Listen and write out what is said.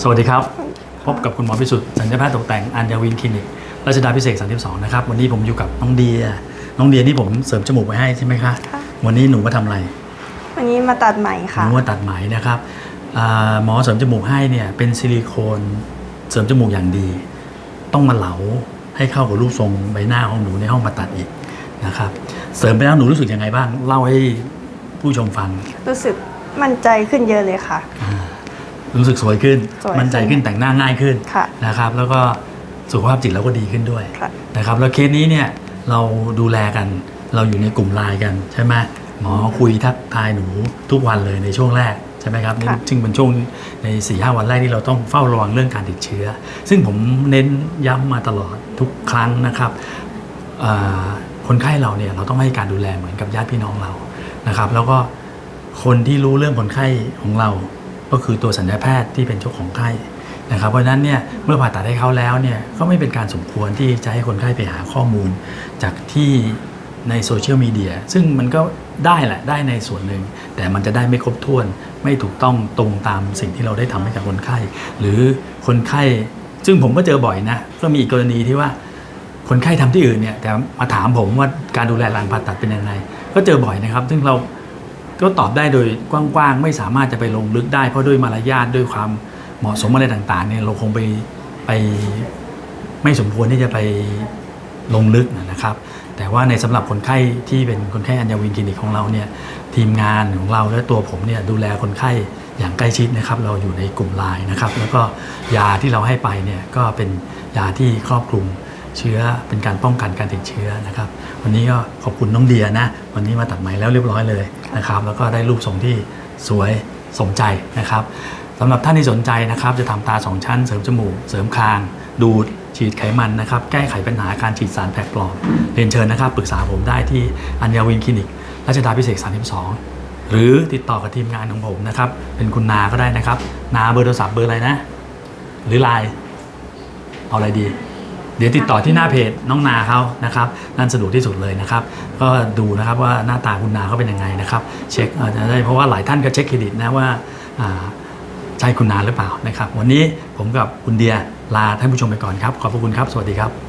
สวัสดีครับ พบกับคุณหมอพิสุทธิ์สัญญาแพทย์ตกแต่งอัญญวินคลินิกรัชดาพิเศษ32นะครับวันนี้ผมอยู่กับน้องเดีย น้องเดียนี่ผมเสริมจมูกไว้ให้ใช่ไหมคะค่ะ วันนี้หนูมาทำอะไรวันนี้มาตัดไหมหค่ะ นูมาตัดไหมนะครับอ่าหมอเสริมจมูกให้เนี่ยเป็นซิลิโคนเสริมจมูกอย่างดี ต้องมาเหลาให้เข้ากับรูปทรงใบหน้าของหนูในห้องผ่าตัดอีกนะครับเสริมไปแล้วหนูรู้สึกยังไงบ้างเล่าให้ผู้ชมฟัง รู้สึกมั่นใจขึ้นเยอะเลยค่ะ รู้สึกสวยขึ้น สวยมั่นใจขึ้นแต่งหน้าง่ายขึ้นค่ะนะครับ แล้วก็สุขภาพจิตเราก็ดีขึ้นด้วยค่ะ นะครับแล้วเคสนี้เนี่ยเราดูแลกัน เราอยู่ในกลุ่มไลน์กันใช่ไหมหมอคุยทักทายหนูทุกวันเลยในช่วงแรกใช่ไหมครับค่ะซึ่งเป็นช่วงใน4ีหวันแรกที่เราต้องเฝ้าระวังเรื่องการติดเชื้อ ซึ่งผมเน้นย้ำมาตลอดทุกครั้งนะครับอ่าคนไข้เราเนี่ยเราต้องให้การดูแลเหมือนกับญาติพี่น้องเรานะครับ แล้วก็คนที่รู้เรื่องคนไข้ของเรา ก็คือตัวสัญญาแพทย์ที่เป็นเจ้าของไข้นะครับเพราะฉะนั้นเนี่ยเมื่อผ่าตัดให้เขาแล้วเนี่ยก็ไม่เป็นการสมควรที่จะให้คนไข้ไปหาข้อมูล จากที่ในโซเชียลมีเดียซึ่งมันก็ได้แหละได้ในส่วนหนึ่ง แต่มันจะได้ไม่ครบถ้วน ไม่ถูกต้องตรงตามสิ่งที่เราได้ทำให้กับคนไข้ หรือคนไข้ ซึ่งผมก็เจอบ่อยนะก็มีอีกกรณีที่ว่าคนไข้ทำที่อื่นเนี่ยแต่มาถามผมว่าการดูแลหลังผ่าตัดเป็นยังไง ก็เจอบ่อยนะครับ ซึ่งเรา ก็ตอบได้โดยกว้างๆ ไม่สามารถจะไปลงลึกได้เพราะด้วยมารยาทด้วยความเหมาะสมอะไรต่างๆเนี่ยเราคงไปไปไม่สมควรที่จะไปลงลึกนะครับ แต่ว่าในสำหรับคนไข้ที่เป็นคนไข้อัญญวินคลินิกของเราเนี่ยทีมงานของเราและตัวผมเนี่ยดูแลคนไข้อย่างใกล้ชิดนะครับ เราอยู่ในกลุ่มไลน์นะครับ แล้วก็ยาที่เราให้ไปเนี่ยก็เป็นยาที่ครอบคลุม เชื้อเป็นการป้องกันการติดเชื้อนะครับวันนี้ก็ขอบคุณน้องเดียนะ วันนี้มาตัดไหมแล้วเรียบร้อยเลยนะครับแล้วก็ได้รูปทรงที่สวยสมใจนะครับสำหรับท่านที่สนใจนะครับจะทำตาสองชั้นเสริมจมูก เสริมคาง ดูด ฉีดไขมันนะครับแก้ไขปัญหาการฉีดสารแปลกปลอมเรียนเชิญนะครับปรึกษาผมได้ที่อัญญาวินคลินิกรัชดาพิเศษ32 หรือติดต่อกับทีมงานของผมนะครับเป็นคุณนาก็ได้นะครับ นาเบอร์โทรศัพท์เบอร์อะไรนะ หรือไลน์เอาอะไรดี เดี๋ยวติดต่อที่หน้าเพจน้องนาเขานะครับนั่นสะดวกที่สุดเลยนะครับ ก็ดูนะครับว่าหน้าตาคุณนาเขาเป็นยังไงนะครับ เช็คอาจจะได้เพราะว่าหลายท่านก็เช็คเครดิตนะว่าอ่าใช่คุณนาหรือเปล่านะครับ วันนี้ผมกับคุณเดียลาท่านผู้ชมไปก่อนครับ ขอบพระคุณครับ สวัสดีครับ